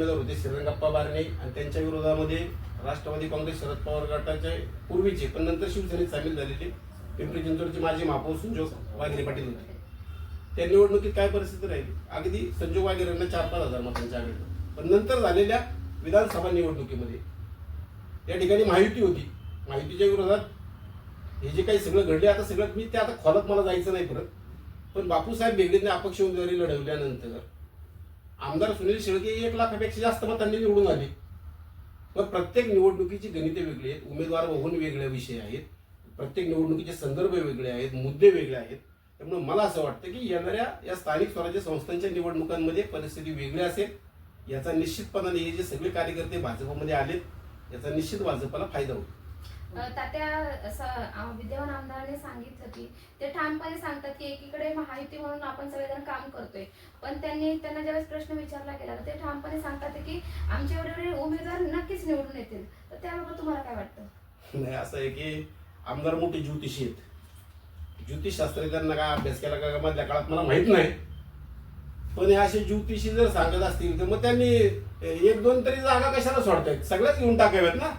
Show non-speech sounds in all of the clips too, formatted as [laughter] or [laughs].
उमेदवार होते श्रीरंगप्पा बारणे. आणि त्यांच्या विरोधामध्ये राष्ट्रवादी काँग्रेस शरद पवार गटाचे पूर्वीचे पण नंतर शिवसेनेत सामील झालेले पिंपरी चिंचवडचे माजी महापौर संजोग वाघेरे पाटील होते. त्या निवडणुकीत काय परिस्थिती राहिली? अगदी संजोग वाघेरेंना चार पाच हजार मतांच्या आघाडी पण नंतर झालेल्या विधानसभा निवडणुकीमध्ये या ठिकाणी माहिती होती. माहितीच्या विरोधात हे जे काही सगळं घडले आता सगळं मी ते आता खोलात मला जायचं नाही परत. पण बापूसाहेब बेगडेंनी अपक्ष उमेदवारी लढवल्यानंतर आमदार सुनील शेळके एक लाखापेक्षा जास्त मतांनी निवडून आले. मग प्रत्येक निवडणुकीची गणिते वेगळी आहेत उमेदवार होऊन वेगळे विषय आहेत प्रत्येक निवडणुकीचे संदर्भ वेगळे आहेत मुद्दे वेगळे आहेत. त्यामुळे मला असं वाटतं की येणाऱ्या या स्थानिक स्वराज्य संस्थांच्या निवडणुकांमध्ये परिस्थिती वेगळी असेल. याचा निश्चितपणाने हे जे सगळे कार्यकर्ते भाजपमध्ये आलेत याचा निश्चित भाजपला फायदा होईल. तात्या असं विद्यमान आमदारांनी सांगितलं की ते ठामपणे सांगतात की एकीकडे महायुती म्हणून आपण सगळेजण काम करतोय. पण त्यांनी त्यांना ज्यावेळेस प्रश्न विचारला गेला तर ते ठामपणे सांगतात की आमचे एवढे उमेदवार नक्कीच निवडून येतील. तर त्याबाबत तुम्हाला काय वाटतं? नाही असं आहे की आमदार मोठे ज्योतिषी आहेत. ज्योतिषशास्त्र काय अभ्यास केला का मधल्या काळात मला माहीत नाही. पण हे असे ज्योतिषी जर सांगत असतील तर मग त्यांनी एक दोन तरी जागा कशाला सोडतायत? सगळ्याच घेऊन टाकाव्यात ना?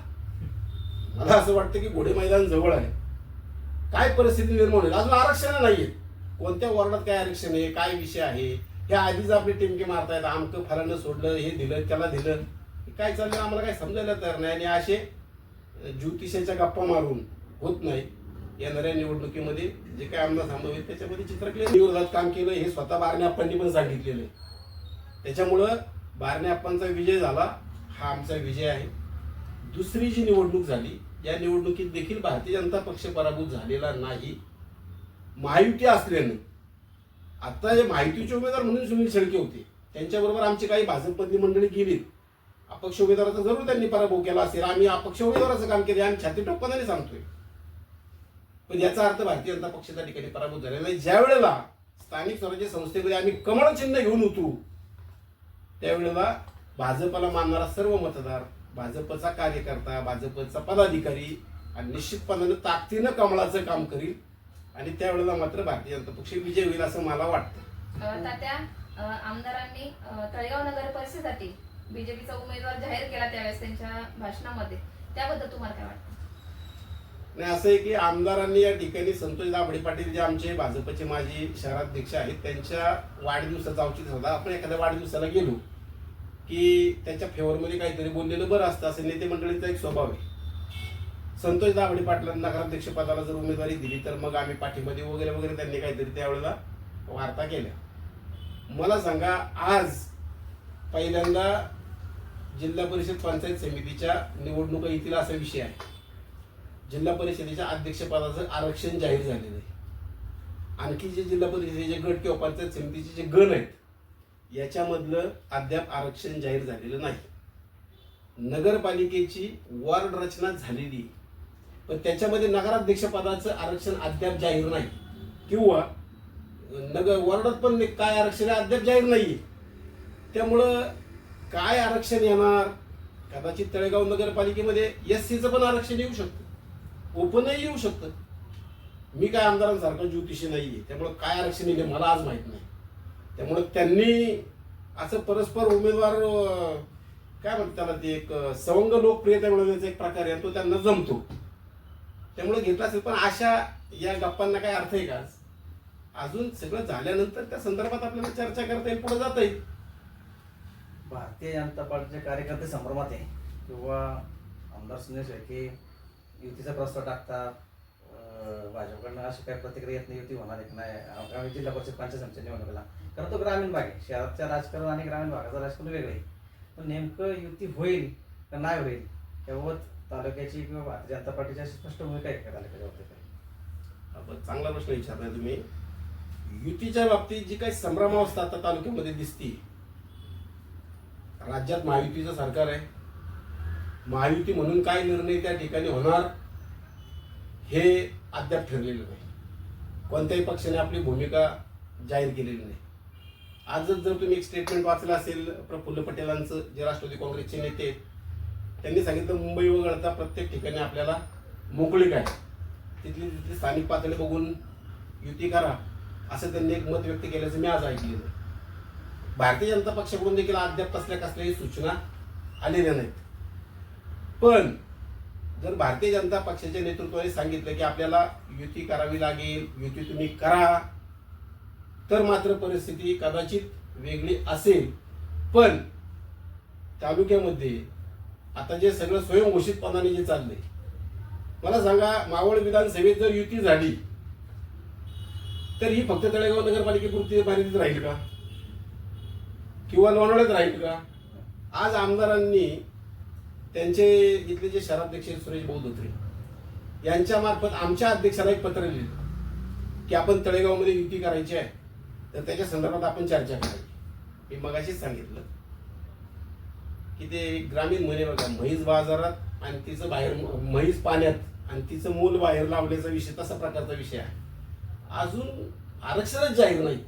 मला असं वाटतं की घोडे मैदान जवळ आहे. काय परिस्थिती निर्माण होईल? अजून आरक्षण नाहीये. कोणत्या वॉर्डात काय आरक्षण आहे? काय विषय आहे? हे आधीच आपली टिमके मारतायत. आमकं फलानं सोडलं हे दिलं त्याला दिलं. काय चाललं आम्हाला काय समजायला तयार नाही. आणि असे ज्योतिषाच्या गप्पा मारून होत नाही. येणाऱ्या निवडणुकीमध्ये जे काय आमदार संभवित त्याच्यामध्ये चित्रकले विरोधात काम केलं हे स्वतः बारणे अप्पांनी पण सांगितलेलं आहे. त्याच्यामुळं बारणे अप्पांचा विजय झाला हा आमचा विजय आहे. दुसरी जी निवडणूक झाली या निवडणुकीत देखील भारतीय जनता पक्ष पराभूत झालेला नाही. महायुती असल्यानं आता हे महायुतीचे उमेदवार म्हणून सुनील शेळके होते. त्यांच्याबरोबर आमची काही भाजपमधली मंडळी गेलीत. अपक्ष उमेदवाराचा जरूर त्यांनी पराभव केला असेल. आम्ही अपक्ष उमेदवाराचं काम केलं आम्ही छाती टोपणाने सांगतोय. पण याचा अर्थ भारतीय जनता पक्ष त्या ठिकाणी पराभूत झालेला नाही. ज्या वेळेला स्थानिक स्वराज्य संस्थेमध्ये आम्ही कमळ चिन्ह घेऊन उतरू त्यावेळेला भाजपला मानणारा सर्व मतदार भाजपचा कार्यकर्ता भाजपचा पदाधिकारी आणि निश्चितपणाने ताकदीनं कमळाचं काम करील आणि त्यावेळेला मात्र भारतीय जनता पक्ष विजय होईल असं मला वाटतं. तात्या आमदारांनी तळेगाव नगर परिषदेसाठी बीजेपीचा उमेदवार जाहीर केला त्यावेळेस त्यांच्या भाषणामध्ये. त्याबद्दल तुम्हाला काय वाटतं? नाही असं आहे की आमदारांनी या ठिकाणी संतोष दाभडे पाटील जे आमचे भाजपचे माजी शहराध्यक्ष आहेत त्यांच्या वाढदिवसाचा औचित्य होता आपण एखाद्या वाढदिवसाला गेलो की त्याच्या फेवरमध्ये काहीतरी बोललेलं बरं असतं असं नेते मंडळीचा एक स्वभाव आहे. संतोष दाभडे पाटलांना नगराध्यक्ष पदाला जर उमेदवारी दिली तर मग आम्ही पाठीमध्ये वगैरे वगैरे त्यांनी काहीतरी त्यावेळेला वार्ता केल्या. मला सांगा आज पहिल्यांदा जिल्हा परिषद पंचायत समितीच्या निवडणुका येतील असा विषय आहे. जिल्हा परिषदेच्या अध्यक्षपदाचं आरक्षण जाहीर झालेलं आहे. आणखी जे जिल्हा परिषदेचे गट किंवा पंचायत समितीचे जे गण आहेत याच्यामधलं अद्याप आरक्षण जाहीर झालेलं नाही. नगरपालिकेची वॉर्ड रचना झालेली आहे. पण त्याच्यामध्ये नगराध्यक्षपदाचं आरक्षण अद्याप जाहीर नाही. किंवा नगर वॉर्डात पण काय आरक्षण आहे अद्याप जाहीर नाही त्यामुळं काय आरक्षण येणार? कदाचित तळेगाव नगरपालिकेमध्ये एस सीचं पण आरक्षण येऊ शकतं. ओपनही येऊ शकतं. मी काय आमदारांसारखा ज्योतिषी आहे त्यामुळं काय आरक्षण येईल मला आज माहीत नाही. त्यामुळं त्यांनी असं परस्पर उमेदवार काय म्हणतात त्याला ते एक सवंग लोकप्रियता मिळवण्याचा एक प्रकार आहे तो त्यांना जमतो. त्यामुळे घेतला असेल पण अशा या गप्पांना काय अर्थ आहे का? अजून सगळं झाल्यानंतर त्या संदर्भात आपल्याला चर्चा करता येईल पुढे जाता येईल. भारतीय जनता पार्टीचे कार्यकर्ते संभ्रमात आहे. किंवा आमदार सुनील शेळके युतीचा प्रस्ताव टाकतात. भाजपकडनं अशी काही प्रतिक्रिया येत नाही युती होणार एक नाही. आगामी जिल्हा परिषद पंचायत समितीच्या निवडणुकीला कारण तो ग्रामीण भाग आहे. शहराच्या राजकारण आणि ग्रामीण भागाचं राजकारण वेगळं आहे. पण नेमकं युती होईल का नाही होईल याबाबत तालुक्याची किंवा भारतीय जनता पार्टीची अशी स्पष्ट भूमिका आहे का तालुक्याच्या बाबतीत? चांगला प्रश्न विचारलाय तुम्ही. युतीच्या बाबतीत जी काही संभ्रमावस्था आता तालुक्यामध्ये दिसती राज्यात महायुतीचं सरकार आहे. महायुती म्हणून काय निर्णय त्या ठिकाणी होणार हे अद्याप ठरलेलं नाही. कोणत्याही पक्षाने आपली भूमिका जाहीर केलेली नाही. आजच जर तुम्ही एक स्टेटमेंट वाचलं असेल प्रफुल्ल पटेलांचं जे राष्ट्रवादी काँग्रेसचे नेते त्यांनी सांगितलं मुंबई वगळता प्रत्येक ठिकाणी आपल्याला मोकळीक आहे तिथली तिथली स्थानिक पातळी बघून युती करा असं त्यांनी एक मत व्यक्त केल्याचं मी आज ऐकलेलं भारतीय जनता पक्षाकडून देखील अद्याप कसल्या कसल्याही सूचना आलेल्या नाहीत. पण जर भारतीय जनता पक्षाच्या नेतृत्वाने सांगितलं की आपल्याला युती करावी लागेल युती तुम्ही करा तर मात्र परिस्थिती कदाचित वेगळी असेल. पण तालुक्यामध्ये आता जे सगळं स्वयंघोषितपणाने जे चाललंय मला सांगा मावळ विधानसभेत जर युती झाली तर ही फक्त तळेगाव नगरपालिकेपुरती मर्यादित राहील का? किंवा लोणावळ्यात राहील का? आज आमदारांनी त्यांचे इथले जे शहराध्यक्ष सुरेश भाऊ धोत्रे यांच्यामार्फत आमच्या अध्यक्षाला एक पत्र लिहिलं की आपण तळेगावमध्ये युती करायची आहे. तर त्याच्या संदर्भात आपण चर्चा करावी. मी मगाशीच सांगितलं की ते ग्रामीण म्हणे बघा म्हैस बाजारात आणि तिचं बाहेर म्हैस पाण्यात आणि तिचं मूल बाहेर लावण्याचा विषय तसा प्रकारचा विषय आहे. अजून आरक्षणच जाहीर नाहीत.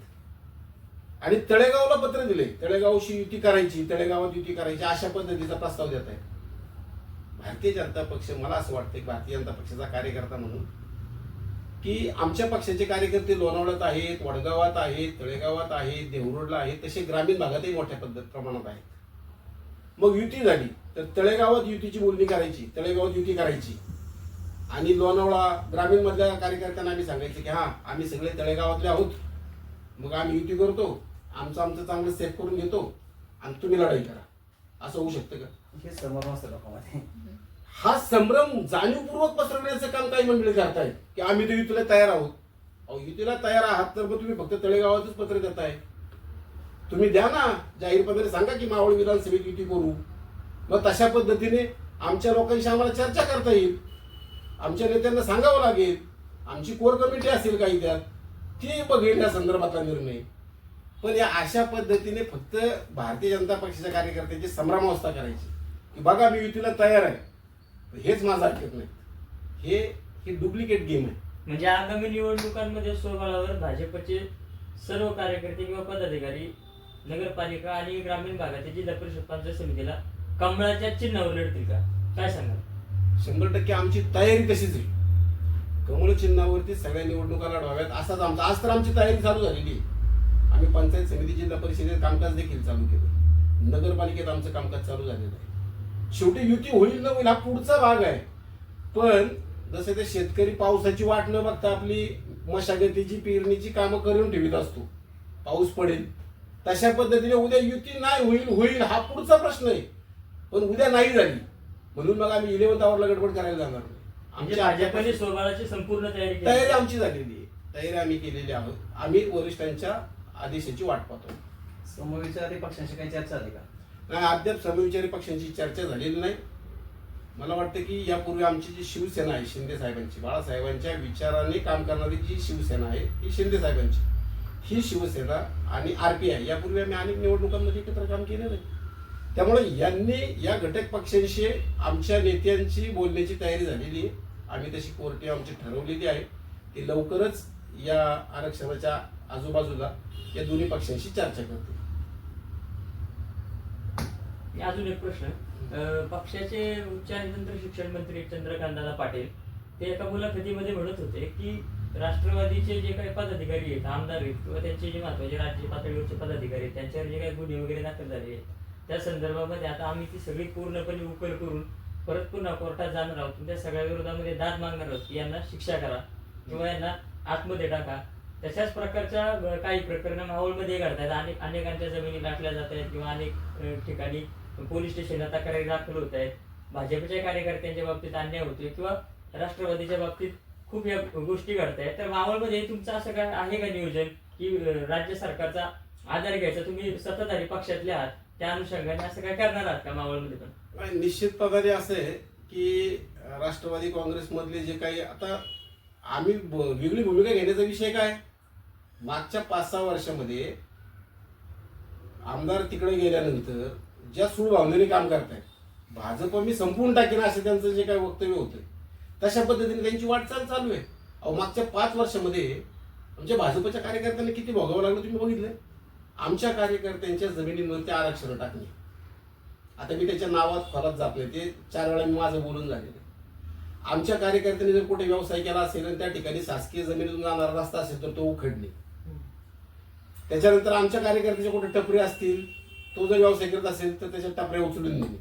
आणि तळेगावला पत्र दिले तळेगावशी युती करायची तळेगावात युती करायची अशा पद्धतीचा प्रस्ताव देत आहे भारतीय जनता पक्ष मला असं वाटतं की भारतीय जनता पक्षाचा कार्यकर्ता म्हणून की आमच्या पक्षाचे कार्यकर्ते लोणावळ्यात आहेत वडगावात आहेत तळेगावात आहेत देवरोडला आहेत तसे ग्रामीण भागातही मोठ्या पद्धत प्रमाणात आहेत. मग युती झाली तर तळेगावात युतीची बोलणी करायची तळेगावात युती करायची. आणि लोणावळा ग्रामीण मधल्या कार्यकर्त्यांना आम्ही सांगायचं की हा आम्ही सगळे तळेगावातले आहोत. मग आम्ही युती करतो आमचं आमचं चांगलं सेफ करून घेतो आणि तुम्ही लढाई करा. असं होऊ शकतं का? हे सर्व असतं लोकांमध्ये. हा संभ्रम जाणीवपूर्वक पसरवण्याचं काम काही मंडळी करताय की आम्ही तर युतीला तयार आहोत. अहो युतीला तयार आहात तर मग तुम्ही फक्त तळेगावातच पत्र देताय. तुम्ही द्या ना जाहीरपणाने सांगा की मावळ विधानसभेत युती करू. मग तशा पद्धतीने आमच्या लोकांशी आम्हाला चर्चा करता येईल. आमच्या नेत्यांना सांगावं लागेल आमची कोर कमिटी असेल काही त्यात ती बघेल या संदर्भातला निर्णय. पण या अशा पद्धतीने फक्त भारतीय जनता पक्षाच्या कार्यकर्त्यांची संभ्रमावस्था करायची. की बघा मी युतीला तयार आहे. हेच माझं ऐकत नाही. हे हे डुप्लिकेट गेम आहे. म्हणजे आगामी निवडणुकांमध्ये स्वबळावर भाजपचे सर्व कार्यकर्ते किंवा पदाधिकारी नगरपालिका आणि ग्रामीण भागातील जिल्हा परिषद पंचायत समितीला कमळाच्या चिन्हावर लढतील का? काय सांगाल? शंभर टक्के आमची तयारी तशीच आहे. कमळ चिन्हावरती सगळ्या निवडणुका लढवाव्यात असाच आमचा. आज तर आमची तयारी चालू झालेली आहे. आम्ही पंचायत समिती जिल्हा परिषदेत कामकाज देखील चालू केलं नगरपालिकेत आमचं कामकाज चालू झालेलं आहे. शेवटी युती होईल न होईल हा पुढचा भाग आहे. पण जसे ते शेतकरी पावसाची वाट न बघता आपली मशागतीची पेरणीची कामं करून ठेवीत असतो. पाऊस पडेल. तशा पद्धतीने उद्या युती नाही होईल होईल हा पुढचा प्रश्न आहे. पण उद्या नाही झाली. म्हणून मग आम्ही इलेव्हन्थ आवरला गडबड करायला जाणार नाही. आमच्या भाजपने स्वबळाची संपूर्ण तयारी केली. तयारी आमची झालेली आहे. तयारी आम्ही केलेली आहोत. आम्ही वरिष्ठांच्या आदेशाची वाट पाहतो. समविचारी पक्षांशी काही चर्चा झाली का? नाही अद्याप समविचारी पक्षांची चर्चा झालेली नाही. मला वाटतं की यापूर्वी आमची जी शिवसेना आहे शिंदे साहेबांची बाळासाहेबांच्या विचाराने काम करणारी जी शिवसेना आहे ही शिंदे साहेबांची. ही शिवसेना आणि आर पी आय यापूर्वी आम्ही अनेक निवडणुकांमध्ये एकत्र काम केलेलं आहे. त्यामुळे यांनी या घटक पक्षांशी आमच्या नेत्यांची बोलण्याची तयारी झालेली आहे. आम्ही तशी कोर्टी आमची ठरवलेली आहे की लवकरच या आरक्षणाच्या आजूबाजूला या दोन्ही पक्षांशी चर्चा करते अजून एक प्रश्न पक्षाचे उच्च आणि तंत्र शिक्षण मंत्री चंद्रकांतदादा पाटील ते एका मुलाखतीमध्ये म्हणत होते की राष्ट्रवादीचे जे काही पदाधिकारी आहेत आमदार आहेत किंवा त्यांचे जे महत्त्वाचे राज्य पातळीवरचे पदाधिकारी आहेत त्यांच्यावर जे काही गुन्हे वगैरे दाखल झाले आहेत त्या संदर्भामध्ये आता आम्ही ती सगळी पूर्णपणे उकल करून परत पुन्हा कोर्टात जाणार आहोत. त्या सगळ्या विरोधामध्ये दाद मागणार आहोत की यांना शिक्षा करा किंवा यांना आतमध्ये टाका. तशाच प्रकारच्या काही प्रकरणं माहोलमध्ये घडतात अनेक अनेकांच्या जमिनी दाखल्या जात आहेत किंवा अनेक ठिकाणी पोलीस स्टेशनला तक्रारी दाखल होत आहेत भाजपच्या कार्यकर्त्यांच्या बाबतीत अन्याय होतोय किंवा राष्ट्रवादीच्या बाबतीत खूप या गोष्टी घडत आहेत तर मावळमध्ये तुमचं असं काय आहे का नियोजन की राज्य सरकारचा आधार घ्यायचा? तुम्ही सत्ताधारी पक्षातले आहात. त्या अनुषंगाने असं काय करणार आहात का मावळमध्ये पण? निश्चित निश्चितपणाने असं आहे की राष्ट्रवादी काँग्रेसमधले जे काही आता आम्ही वेगळी भूमिका घेण्याचा विषय काय? मागच्या पाच सहा वर्षामध्ये आमदार तिकडे गेल्यानंतर ज्या सूळ भावनेने काम करतायत. भाजप मी संपवून टाकेन असं त्यांचं जे काही वक्तव्य होतं तशा पद्धतीने त्यांची वाटचाल चालू आहे. अहो मागच्या पाच वर्षामध्ये आमच्या भाजपच्या कार्यकर्त्यांना किती भोगावं लागलं तुम्ही बघितलं आमच्या कार्यकर्त्यांच्या जमिनींवरती आरक्षण टाकणे आता मी त्याच्या नावात खोलात जात नाही ते चार वेळा मी माझं बोलून झालेलं आहे. आमच्या कार्यकर्त्यांनी जर कुठे व्यवसाय केला असेल आणि त्या ठिकाणी शासकीय जमिनीतून जाणारा रस्ता असेल तर तो उखडणे. त्याच्यानंतर आमच्या कार्यकर्त्याचे कुठे टपरे असतील? तो जर व्यवसाय करत असेल तर त्याच्या टपऱ्या उचलून नेणे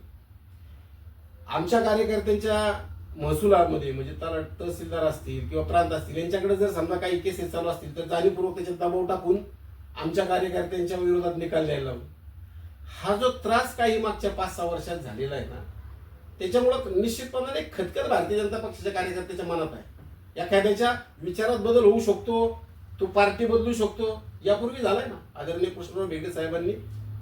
आमच्या कार्यकर्त्यांच्या महसुलामध्ये म्हणजे त्याला तहसीलदार असतील किंवा प्रांत असतील यांच्याकडे जर समजा काही केसेस चालू असतील तर जाणीवपूर्वक त्याच्यात दबाव टाकून आमच्या कार्यकर्त्यांच्या विरोधात निकाल द्यायला लावून हा जो त्रास काही मागच्या पाच सहा वर्षात झालेला आहे ना त्याच्यामुळं निश्चितपणाने खतखत भारतीय जनता पक्षाच्या कार्यकर्त्याच्या मनात आहे. एखाद्याच्या विचारात बदल होऊ शकतो तो पार्टी बदलू शकतो यापूर्वी झालाय ना आदरणीय कृष्णराव भेटे साहेबांनी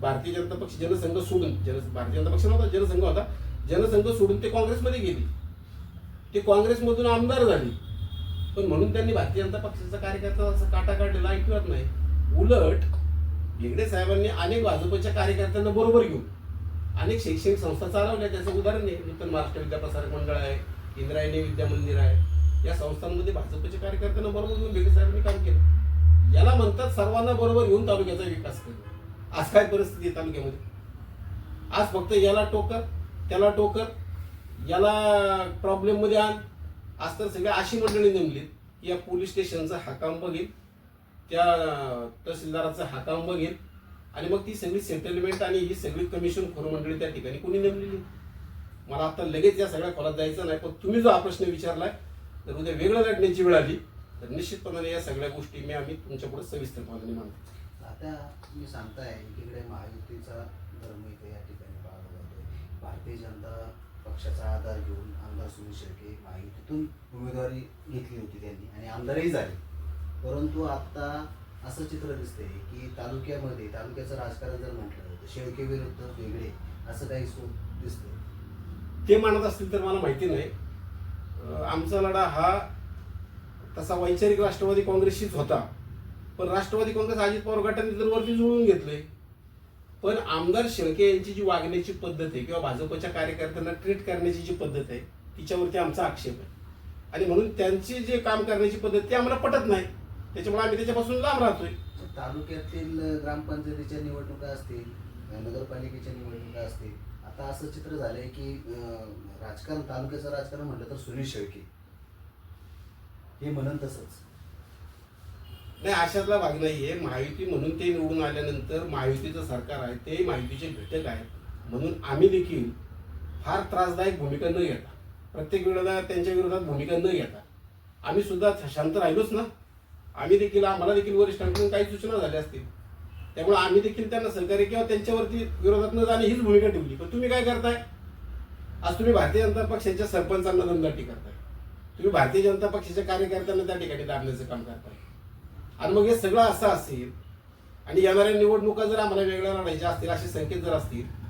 भारतीय जनता पक्ष जनसंघ सोडून जन भारतीय जनता पक्ष नव्हता जनसंघ होता. जनसंघ सोडून ते काँग्रेसमध्ये गेली. ते काँग्रेसमधून आमदार झाली. पण म्हणून त्यांनी भारतीय जनता पक्षाचा कार्यकर्ता असं काटा काढलेला ऐकवत नाही. उलट हेगडे साहेबांनी अनेक भाजपच्या कार्यकर्त्यांना बरोबर घेऊन अनेक शैक्षणिक संस्था चालवल्या. त्याचं उदाहरण आहे नूतन महाराष्ट्र विद्याप्रसारक मंडळ आहे इंद्रायणी विद्या मंदिर आहे. या संस्थांमध्ये भाजपच्या कार्यकर्त्यांना बरोबर घेऊन हेगडे साहेबांनी काम केलं. याला म्हणतात सर्वांना बरोबर घेऊन तालुक्याचा विकास केला. आज काय परिस्थिती आहे तालुक्यामध्ये? आज फक्त याला टोकर त्याला टोकर याला प्रॉब्लेममध्ये आण. आज तर सगळ्या अशी मंडळी जमलीत की या पोलीस स्टेशनचा हा काम बघेल त्या तहसीलदाराचा हा काम बघेल आणि मग ती सगळी सेटलमेंट आणि ही सगळी कमिशन खोर मंडळी त्या ठिकाणी कोणी नेमलेली? मला आता लगेच या सगळ्या खोलात जायचं नाही पण तुम्ही जो हा प्रश्न विचारलाय तर उद्या वेगळं लढण्याची वेळ आली तर निश्चितपणाने या सगळ्या गोष्टी मी आम्ही तुमच्यापुढे सविस्तरपणे मांडतो. आता तुम्ही सांगताय एकीकडे महायुतीचा धर्म इथे या ठिकाणी पाळला जातोय भारतीय जनता पक्षाचा आधार घेऊन आमदार सुनील शेळके महायुतीतून उमेदवारी घेतली होती त्यांनी आणि आमदारही झाले. परंतु आता असं चित्र दिसतंय की तालुक्यामध्ये तालुक्याचं राजकारण जर म्हटलं तर शेळके विरुद्ध वेगळे असं काही सो दिसतंय. ते मानत असतील तर मला माहिती नाही. आमचा लढा हा तसा वैचारिक राष्ट्रवादी काँग्रेसशीच होता. पण राष्ट्रवादी काँग्रेस अजित पवार गटाने तर वरती जुळून घेतले. पण आमदार शेळके यांची जी वागण्याची पद्धत आहे किंवा भाजपच्या कार्यकर्त्यांना ट्रीट करण्याची जी पद्धत आहे तिच्यावरती आमचा आक्षेप आहे. आणि म्हणून त्यांची जे काम करण्याची पद्धत ती आम्हाला पटत नाही. त्याच्यामुळे आम्ही त्याच्यापासून लांब राहतोय. तालुक्यातील ग्रामपंचायतीच्या निवडणुका असतील नगरपालिकेच्या निवडणुका असतील आता असं चित्र झालंय की राजकारण तालुक्याचं राजकारण म्हटलं तर सुनील शेळके. हे म्हणून तसंच. नाही अशातला भाग नाहीये. महायुती म्हणून ते निवडून आल्यानंतर महायुतीचं सरकार आहे ते महायुतीचे घटक आहेत. म्हणून आम्ही देखील फार त्रासदायक भूमिका न घेता प्रत्येक वेळेला त्यांच्या विरोधात भूमिका न घेता आम्ही सुद्धा शांत राहिलोच ना? आम्ही देखील आम्हाला देखील वरिष्ठांकडून काही सूचना झाल्या असतील. त्यामुळे आम्ही देखील त्यांना सहकार्य किंवा त्यांच्यावरती विरोधात न जाणे हीच भूमिका ठेवली. पण तुम्ही काय करताय? आज तुम्ही भारतीय जनता पक्षाच्या सरपंचांना दमदाटी करताय तुम्ही भारतीय जनता पक्षाच्या कार्यकर्त्यांना त्या ठिकाणी दाबण्याचं काम करताय. आणि मग हे सगळं असं असेल आणि येणाऱ्या निवडणुका जर आम्हाला वेगळ्या लढायच्या असतील असे संकेत जर असतील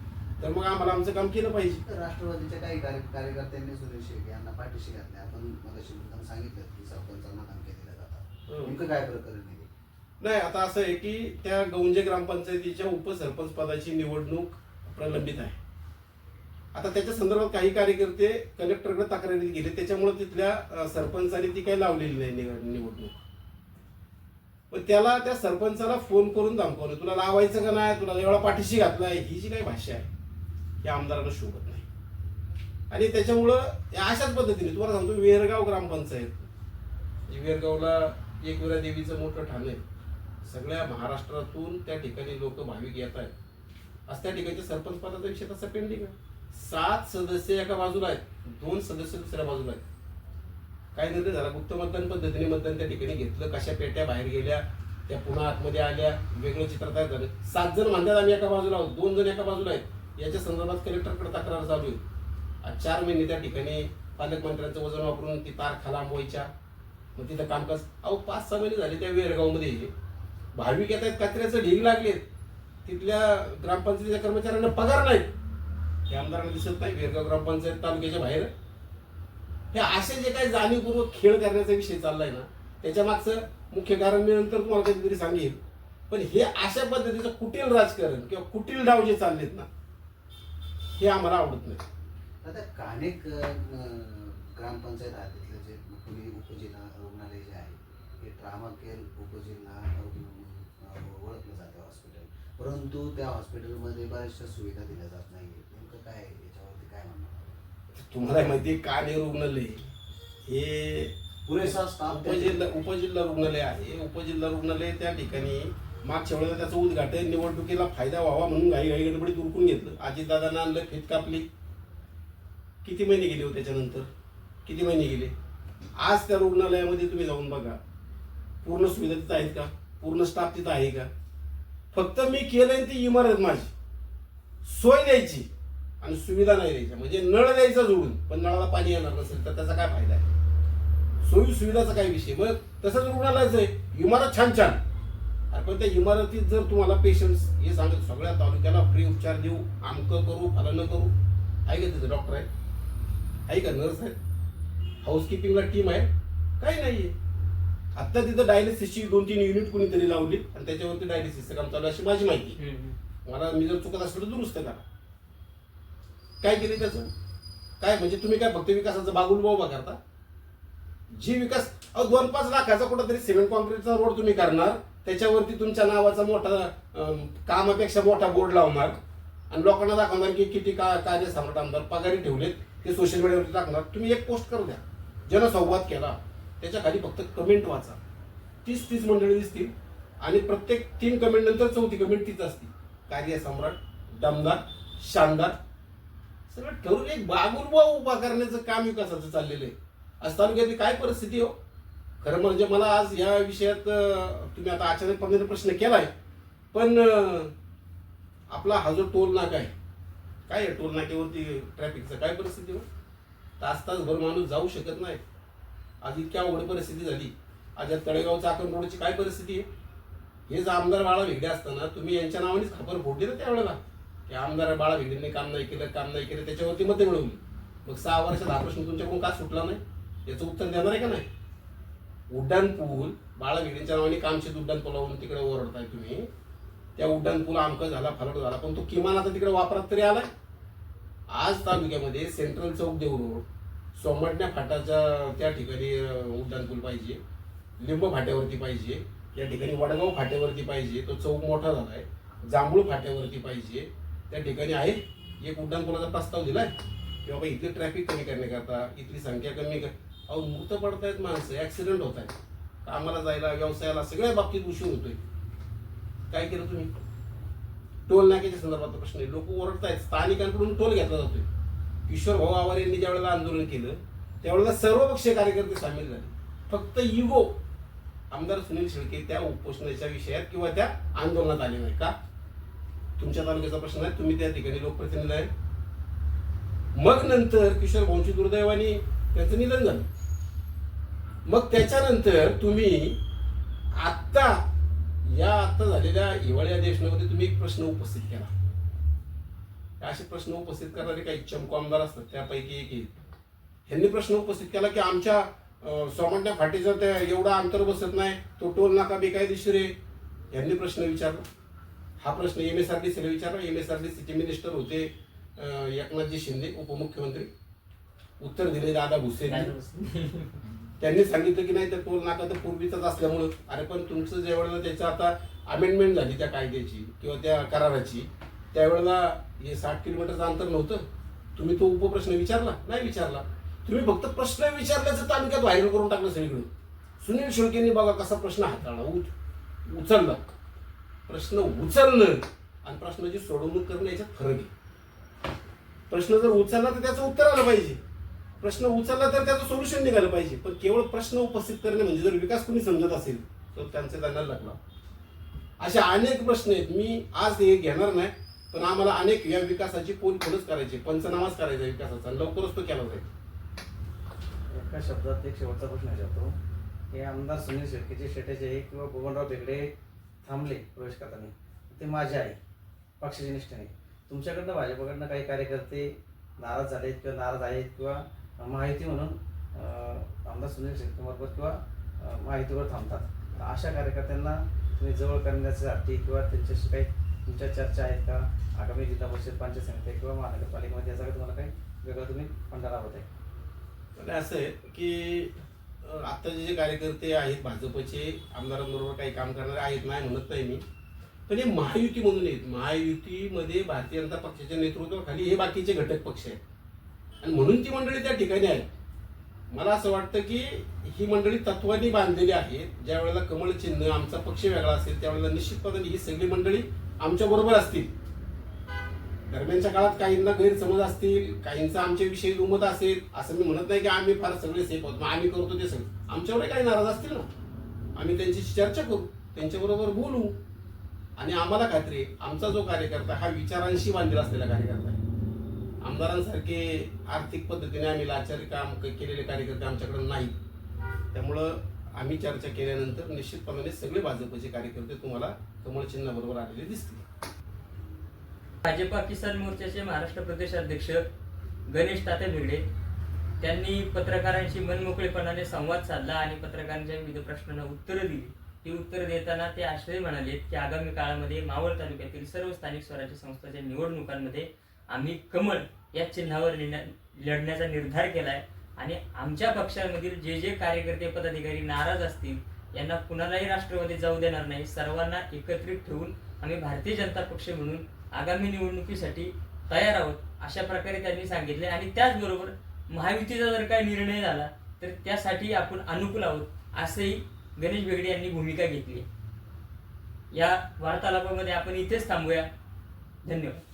तर मग आम्हाला आमचं काम केलं पाहिजे. राष्ट्रवादीच्या काही कार्य कार्यकर्त्यांनी सुनील शेळके यांना पाठीशी घातले. आपण मगाशी मुद्दाम सांगितलं की सरपंचांना धमक्या दिल्या जातात. नेमकं काय प्रकरण आहे? नाही आता असं आहे की त्या गौंजे ग्रामपंचायतीच्या उपसरपंच पदाची निवडणूक प्रलंबित आहे. आता त्याच्या संदर्भात काही कार्यकर्ते कलेक्टरकडे तक्रारी गेले. त्याच्यामुळे तिथल्या अं, सरपंचाने ती काही लावलेली नाही निवड- निवडणूक. पण त्याला त्या सरपंचाला फोन करून धमकावलं तुला लावायचं का नाही? तुला एवढा पाठीशी घातलाय ही जी काही भाषा आहे ही आमदाराला शोभत नाही. आणि त्याच्यामुळं अशाच पद्धतीने तुम्हाला सांगतो वेरगाव ग्रामपंचायत म्हणजे वेरगावला एकविरा देवीचं मोठं ठाण आहे. सगळ्या महाराष्ट्रातून त्या ठिकाणी लोक भाविक येत आहेत. आज त्या ठिकाणच्या सरपंच पदाचा विषय तसा पेंडिंग आहे. सात सदस्य एका बाजूला आहेत दोन सदस्य दुसऱ्या बाजूला आहेत. काय निर्णय झाला? गुप्त मतदान पद्धतीने मतदान त्या ठिकाणी घेतलं. कशा पेट्या बाहेर गेल्या त्या पुन्हा आतमध्ये आल्या वेगळं चित्र तयार झालं. सात जण म्हणतात आम्ही एका बाजूला आहोत. दोन जण एका बाजूला आहेत. याच्या संदर्भात कलेक्टरकडे तक्रार चालू आहे. आज चार महिने त्या ठिकाणी पालकमंत्र्यांचं वजन वापरून ती तार खालांबवायच्या मग तिथं कामकाज अहो पाच सहा महिने झाले त्या वेरगावमध्ये. भाविक येत आहेत कचऱ्याचं ढीग लागलेत. तिथल्या ग्रामपंचायतीच्या कर्मचाऱ्यांना पगार नाही हे आमदारांना दिसत नाही. वेरगाव ग्रामपंचायत तालुक्याच्या बाहेर हे असे जे काही जाणीवपूर्वक खेळ करण्याचा विषय चाललाय ना त्याच्या मागचं मुख्य कारण मी नंतर तुम्हाला कधीतरी सांगेल पण हे अशा पद्धतीचं कुटील राजकारण किंवा कुटील डाव जे चाललेत ना हे आम्हाला आवडत नाही. आता कानेक ग्रामपंचायत हद्दीतलं जे पुणे उपजिल्हा रुग्णालय जे आहे हे ट्रामा केअर उपजिल्हा ओळखलं जातं हॉस्पिटल. परंतु त्या हॉस्पिटलमध्ये बऱ्याचशा सुविधा दिल्या जात नाही नेमकं काय आहे? याच्यावरती काय म्हणणार तुम्हाला माहिती काने रुग्णालय हे पुरेसा स्टाफ उपजिल्हा उपजिल्हा रुग्णालय आहे. उपजिल्हा रुग्णालय त्या ठिकाणी मागच्या वेळेला त्याचं उद्घाटन निवडणुकीला फायदा व्हावा म्हणून घाई घाई गडबडीत उरकून घेतलं. अजितदादांना आणलं फेत कापली. किती महिने गेले हो त्याच्यानंतर? किती महिने गेले? आज त्या रुग्णालयामध्ये तुम्ही जाऊन बघा. पूर्ण सुविधा तिथं आहेत का? पूर्ण स्टाफ तिथं आहे का? फक्त मी केलंय ती इमारत माझी. सोय द्यायची. आणि सुविधा नाही द्यायच्या. म्हणजे नळ द्यायचा जोडून पण नळाला पाणी येणार नसेल तर त्याचा काय फायदा आहे? सोयी सुविधाचा काय विषय? मग तसंच रुग्णालयाचं आहे इमारत छान छान. अरे पण त्या इमारतीत जर तुम्हाला पेशंट्स हे सांगत सगळ्या तालुक्याला फ्री उपचार देऊ आमकं करू फलानं करू. आहे का तिथं डॉक्टर आहे आहे का नर्स आहे हाऊसकीपिंगला टीम आहे? काही नाहीये. आत्ता तिथं डायलिसिसची दोन तीन युनिट कोणीतरी लावली आणि त्याच्यावरती डायलिसिसचं काम चालू आहे अशी माझी माहिती. आहे. मला मी जर चुकत असेल तर दुरुस्त करा. काय केले त्याचं? काय म्हणजे तुम्ही काय फक्त विकासाचा बागुल उभा करता? जी विकास अहो दोन पाच लाखाचा कुठंतरी सिमेंट कॉन्क्रीटचा रोड तुम्ही करणार त्याच्यावरती तुमच्या नावाचा मोठा कामापेक्षा मोठा बोर्ड लावणार आणि लोकांना दाखवणार की किती का कार्य सम्राट आमदार पगारी ठेवलेत ते सोशल मीडियावरती टाकणार. तुम्ही एक पोस्ट करू द्या. जनसंवाद केला. त्याच्याखाली फक्त कमेंट वाचा. तीस तीस मंडळी दिसतील आणि प्रत्येक तीन कमेंट नंतर चौथी कमेंट तीच असते. कार्य सम्राट दमदार शानदार सगळं ठरून एक बागुलबा उभा करण्याचं काम विकासाचं चाललेलं आहे? आज तालुक्यातली काय परिस्थिती हो? खरं म्हणजे मला आज या विषयात तुम्ही आता अचानकपणे प्रश्न केलाय पण आपला हा जो टोल नाका आहे काय आहे टोल नाक्यावरती ट्रॅफिकचं काय परिस्थिती हो? तास तासभर माणूस जाऊ शकत नाही. आज इतक्या अवघड परिस्थिती झाली. आज या तळेगाव चाकण रोडची काय परिस्थिती आहे? हे जर आमदार बाळा वेगळे असताना तुम्ही यांच्या नावानेच खबर फोडली ना त्यावेळेला. की आमदार बाळा वेगळेंनी काम नाही केलं काम नाही केलं त्याच्यावरती मते मिळवली मग सहा वर्षात हा प्रश्न तुमच्याकडून का सुटला नाही? याचं उत्तर देणार आहे का नाही? उड्डाण पूल बाळा वेगळेंच्या नावाने कामशेत उड्डाण पुलावरून तिकडे ओरडताय तुम्ही. त्या उड्डाण पूल झाला फलट झाला पण तो किमान आता तिकडे वापरात तरी आलाय? आज तालुक्यामध्ये सेंट्रल चौक देऊ रोड सोमटण्या फाटाच्या त्या ठिकाणी उड्डाणपूल उड्डाण पूल पाहिजे लिंब फाट्यावरती पाहिजे या ठिकाणी वडगाव फाट्यावरती पाहिजे तो चौक मोठा झालाय जांभूळ फाट्यावरती पाहिजे त्या ठिकाणी आहे. एक उड्डाणपुलाचा प्रस्ताव दिला आहे की बाबा इथली ट्रॅफिक कमी करण्याकरता इथली संख्या कमी कर. अहो मृत पडतायत माणसं ॲक्सिडेंट होत आहेत. कामाला जायला व्यवसायाला सगळ्या बाबतीत उशीर होतोय. काय केलं तुम्ही? टोल नाक्याच्या संदर्भात प्रश्न आहे. लोक ओरडतायत. स्थानिकांकडून टोल घेतला जातोय. किशोर भाऊ आवार यांनी ज्यावेळेला आंदोलन केलं त्यावेळेला सर्वपक्षीय कार्यकर्ते सामील झाले. फक्त इगो आमदार सुनील शेळके त्या उपोषणाच्या विषयात किंवा त्या आंदोलनात आले नाही का? तुमच्या तालुक्याचा प्रश्न आहे तुम्ही त्या ठिकाणी लोकप्रतिनिधी आहे. मग नंतर किशोर भाऊंची दुर्दैवाने त्यांचं निधन झालं. मग त्याच्यानंतर तुम्ही आत्ता या आत्ता झालेल्या हिवाळी अधिवेशनामध्ये तुम्ही एक प्रश्न उपस्थित केला. असे प्रश्न उपस्थित करणारे काही चमको आमदार असतात त्यापैकी एक ह्यांनी प्रश्न उपस्थित केला की आमच्या अं, फाटीचा त्या एवढा अंतर बसत नाही तो टोल नाका बेकायदेशीर आहे यांनी प्रश्न विचारला. हा प्रश्न एम एस आर डी सीला विचारला. एम एस आर डी सीचे मिनिस्टर होते एकनाथजी शिंदे उपमुख्यमंत्री. उत्तर दिले दादा भुसे. [laughs] त्यांनी सांगितलं की नाही तर टोल नाका तर पूर्वीचाच असल्यामुळं. अरे पण तुमचं ज्या वेळेला त्याचं आता अमेंडमेंट झाली त्या कायद्याची किंवा त्या कराराची त्यावेळेला हे साठ किलोमीटरचं अंतर नव्हतं. तुम्ही तो उपप्रश्न विचारला? नाही विचारला. तुम्ही फक्त प्रश्न विचारल्याचं तालुक्यात व्हायरल करून टाकलं सगळीकडे सुनील शेळकेंनी बघा कसा प्रश्न हाताळला. उच उचलला. प्रश्न उचलणं आणि प्रश्नाची सोडवणूक करणं याच्यात फरक आहे. प्रश्न जर उचलला तर त्याचं उत्तर आलं पाहिजे. प्रश्न उचलला तर त्याचं सोल्युशन निघालं पाहिजे. पण केवळ प्रश्न उपस्थित करणे म्हणजे जर विकास कोणी समजत असेल तर त्यांचे दंडाला लागला. असे अनेक प्रश्न आहेत. मी आज हे घेणार नाही पण आम्हाला अनेक या विकासाची पोल खोलच करायची? पंचनामाच करायचा विकासाचा लवकरच तो केला जाईल. एका शब्दात एक शेवटचा प्रश्न विचारतो. हे आमदार सुनील शेळकेचे शेटेचे किंवा गोवनराव बेगडे थांबले प्रवेश करताना. ते माझे आहे पक्षाचे निष्ठ नाही तुमच्याकडनं भाजपकडनं काही कार्यकर्ते नाराज झालेत किंवा नाराज आहेत किंवा माहिती म्हणून आमदार सुनील शेळकेमार्फत किंवा माहितीवर थांबतात. तर अशा कार्यकर्त्यांना तुम्ही जवळ करण्यासाठी किंवा त्यांच्याशी काही तुमच्या चर्चा आहेत का? आगामी जिल्हा परिषद पंचायत समिती किंवा महानगरपालिकेमध्ये याचा तुम्हाला काही वेगळं तुम्ही फंडा होत आहे पण असं आहे की आत्ताचे जे कार्यकर्ते आहेत भाजपचे आमदारांबरोबर काही काम करणारे आहेत नाही म्हणत नाही मी. पण हे महायुती म्हणून आहेत. महायुतीमध्ये भारतीय जनता पक्षाच्या नेतृत्वाखाली हे बाकीचे घटक पक्ष आहेत. आणि म्हणून ती मंडळी त्या ठिकाणी आहेत. मला असं वाटतं की ही मंडळी तत्वानी बांधलेली आहेत ज्या वेळेला कमळ चिन्ह आमचा पक्ष वेगळा असेल त्यावेळेला निश्चितपणे ही सगळी मंडळी आमच्याबरोबर असतील. दरम्यानच्या काळात काहींना गैरसमज असतील काहींचा आमच्याविषयी दुमत असेल असं मी म्हणत नाही की आम्ही फार सगळे सेफ आहोत. मग आम्ही करतो ते सगळं. आमच्यावर काही नाराज असतील ना? आम्ही त्यांच्याशी चर्चा करू त्यांच्याबरोबर बोलू. आणि आम्हाला खात्री आहे, आमचा जो कार्यकर्ता हा विचारांशी बांधलेला असलेला कार्यकर्ता आहे. आमदारांसारखे आर्थिक पद्धतीने आम्ही लाचारी काम केलेले कार्यकर्ते आमच्याकडे नाहीत. त्यामुळं आम्ही चर्चा केल्यानंतर निश्चितपणाने सगळे भाजपचे कार्यकर्ते तुम्हाला कमळ चिन्हाबरोबर आलेले दिसतील. भाजपा किसान मोर्चाचे महाराष्ट्र प्रदेश अध्यक्ष गणेश तात्या भिगडे त्यांनी पत्रकारांशी मनमोकळेपणाने संवाद साधला आणि पत्रकारांच्या विविध प्रश्नांना उत्तरं दिली. ही उत्तरं देताना ते आश्रय म्हणाले की आगामी काळामध्ये मावळ तालुक्यातील सर्व स्थानिक स्वराज्य संस्थांच्या निवडणुकांमध्ये आम्ही कमळ या चिन्हावर लिहिण्या- लढण्याचा निर्धार केलाय आणि आमच्या पक्षामधील जे जे कार्यकर्ते पदाधिकारी नाराज असतील यांना कुणालाही राष्ट्रवादी जाऊ देणार नाही. सर्वांना एकत्रित ठेवून आम्ही भारतीय जनता पक्ष म्हणून आगामी निवडणुकीसाठी तयार आहोत अशा प्रकारे त्यांनी सांगितले. आणि त्याचबरोबर महायुतीचा जर काही निर्णय झाला तर त्यासाठी आपण अनुकूल आहोत असंही गणेश बेगडे यांनी भूमिका घेतली. या वार्तालापामध्ये आपण इथेच थांबूया. धन्यवाद.